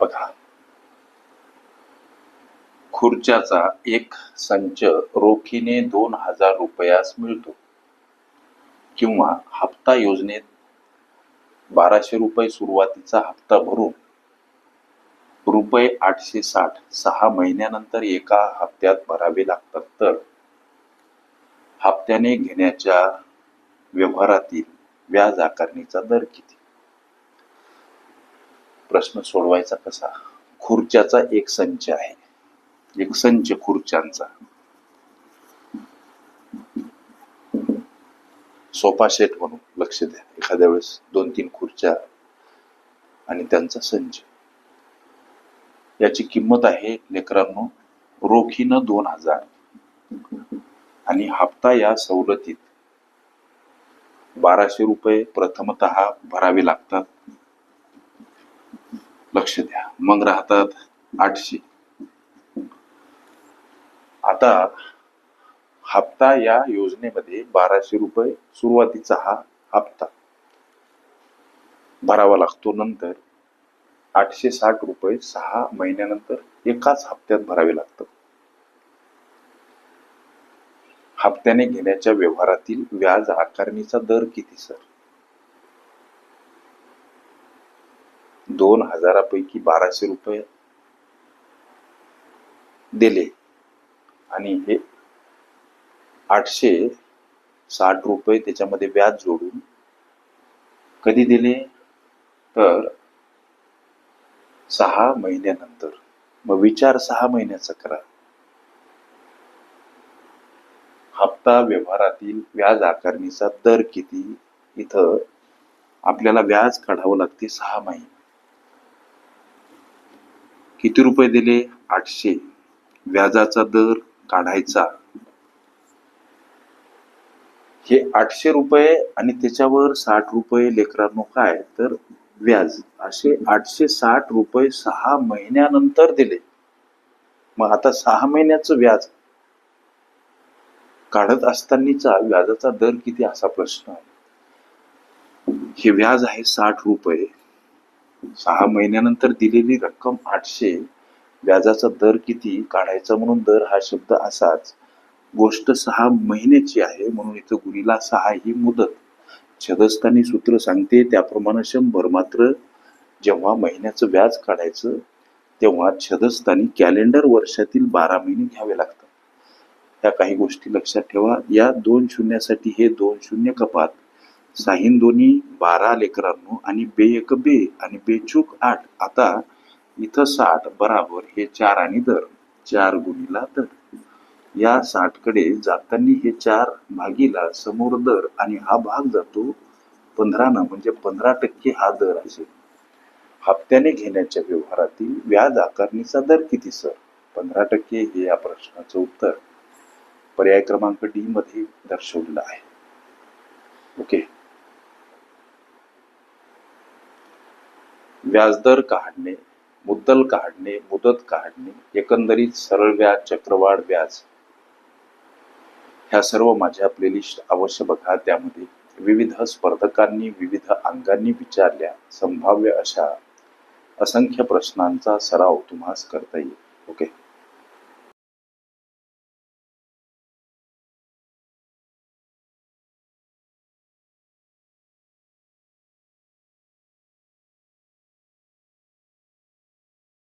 बघा. खुर्च्याचा एक संच रोखीने दोन हजार रुपयास मिळतो. किंवा हप्ता योजनेत बाराशे रुपये सुरुवातीचा हप्ता भरून रुपये आठशे साठ सहा महिन्यानंतर एका हप्त्यात भरावे लागतात. तर हप्त्याने घेण्याच्या व्यवहारातील व्याज आकारणीचा दर किती? प्रश्न सोडवायचा कसा? खुर्च्याचा एक संच आहे. एक संच खुर्च्यांचा. सोफा सेट म्हणून लक्ष द्या. एखाद्या वेळेस दोन तीन खुर्च्या आणि त्यांचा संच. याची किंमत आहे लेकरांनो रोखीनं दोन हजार. आणि हप्ता या सवलतीत बाराशे रुपये प्रथमत भरावे लागतात. लक्ष द्या. मग राहतात आठशे. आता हप्ता या योजनेमध्ये बाराशे रुपये सुरुवातीचा हा हप्ता. भरावा लागतो नंतर आठशे साठ रुपये सहा महिन्यानंतर एकाच हप्त्यात भरावे लागतात. हप्त्याने घेण्याच्या व्यवहारातील व्याज आकारणीचा दर किती सर? दोन हजारापैकी बाराशे रुपये दिले. आणि हे आठशे साठ रुपये त्याच्यामध्ये व्याज जोडून कधी दिले? तर सहा महिन्यानंतर. मग विचार सहा महिन्याचा करा. हप्ता व्यवहारातील व्याज आकारणीचा दर किती? इथं आपल्याला व्याज काढावं लागते सहा महिने. किती रुपये दिले? आठशे. व्याजाचा दर काढायचा. हे आठशे रुपये आणि त्याच्यावर साठ रुपये लेकरांनो काय? तर व्याज. असे आठशे साठ रुपये सहा महिन्यानंतर दिले. मग आता सहा महिन्याचं व्याज. काढत असतानाचा व्याजाचा दर किती? असा प्रश्न आहे. हे व्याज आहे साठ रुपये. सहा महिन्यानंतर दिलेली रक्कम आठशे व्याजाचा दर किती काढायचा म्हणून दर हा शब्द असाच. गोष्ट सहा महिन्याची आहे म्हणून इथं गुरीला सहा ही मुदत. छदस्थानी सूत्र सांगते त्याप्रमाणे शंभर मात्र. जेव्हा महिन्याचं व्याज काढायचं तेव्हा छदस्थानी कॅलेंडर वर्षातील बारा महिने घ्यावे लागतात. ह्या काही गोष्टी लक्षात ठेवा. या दोन शून्यासाठी हे दोन शून्य कपात. साहीन दोन्ही बारा लेकरांनो आणि बे एक बे आणि बेचूक आठ. आता इथं साठ बराबर हे चार आणि दर. चार गुणीला दर. या साठकडे जाताना हे चार भागीला समोर दर आणि हा भाग जातो पंधरानं म्हणजे पंधरा टक्के हा दर असेल. हप्त्याने घेण्याच्या व्यवहारातील व्याज आकारणीचा दर किती सर? पंधरा टक्के हे या प्रश्नाचं उत्तर. पर्याय क्रमांक डी मध्ये दर्शवलेलं आहे. ओके. व्याजदर काढणे मुद्दल काढणे मुदत काढणे एकंदरीत सरळ व्याज चक्रवाढ व्याज ह्या सर्व माझ्या प्लेलिस्ट अवश्य बघा. त्यामध्ये विविध स्पर्धकांनी विविध अंगांनी विचारल्या संभाव्य अशा असंख्य प्रश्नांचा सराव तुम्हास करता येईल. ओके